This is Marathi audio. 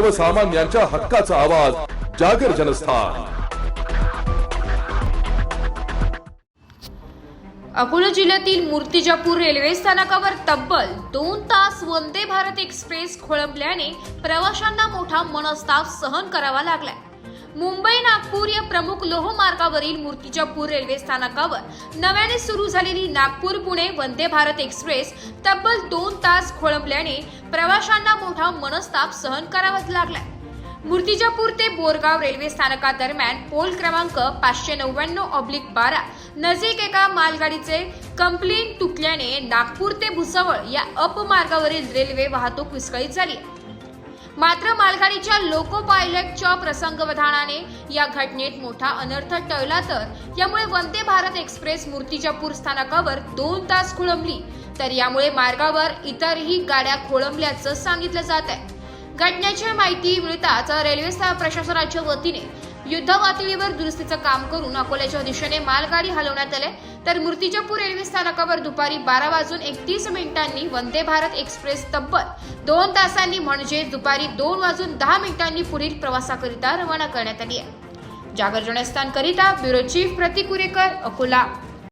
सर्वसामान्यांच्या हक्काचा आवाज जागर जनस्थान. अकोला जिल्ह्यातील मूर्तिजापूर रेल्वे स्थानकावर तब्बल दोन तास वंदे भारत एक्सप्रेस खोळंबल्याने प्रवाशांना मोठा मनस्ताप सहन करावा लागलाय. मुंबई नागपूर या प्रमुख लोहमार्गावरील मूर्तिजापूर रेल्वे स्थानकावर नव्याने सुरू झालेली नागपूर पुणे वंदे भारत एक्सप्रेस तब्बल दोन तास खोळंबल्याने प्रवाशांना मोठा मनस्ताप सहन करावाच लागलाय. मूर्तिजापूर ते बोरगाव रेल्वे स्थानकादरम्यान पोल क्रमांक पाचशे नव्याण्णव ऑब्लिक बारा नजीक एका मालगाडीचे कंप्लेंट तुटल्याने नागपूर ते भुसावळ या अपमार्गावरील रेल्वे वाहतूक विस्कळीत झाली मात्र मालगाडीच्या लोको पायलटच्या प्रसंगवधानाने या घटनेत मोठा अनर्थ टळला तर यामुळे वंदे भारत एक्सप्रेस मूर्तिजापूर स्थानकावर दोन तास खोळंबली. तर यामुळे मार्गावर इतरही गाड्या खोळंबल्याचं सांगितलं जात आहे घटनेची माहिती मिळताच रेल्वे प्रशासनाच्या वतीने युद्धवातळीवर दुरुस्तीचं काम करून अकोल्याच्या दिशेने मालगाडी हलवण्यात आले. तर मूर्तिजापूर रेल्वे स्थानकावर दुपारी बारा वाजून एकतीस मिनिटांनी वंदे भारत एक्सप्रेस तब्बल दोन तासांनी म्हणजे दुपारी दोन वाजून दहा मिनिटांनी पुढील प्रवासाकरिता रवाना करण्यात आली आहे. जागर जनस्थान करिता ब्युरो चीफ प्रतिकुरेकर अकोला.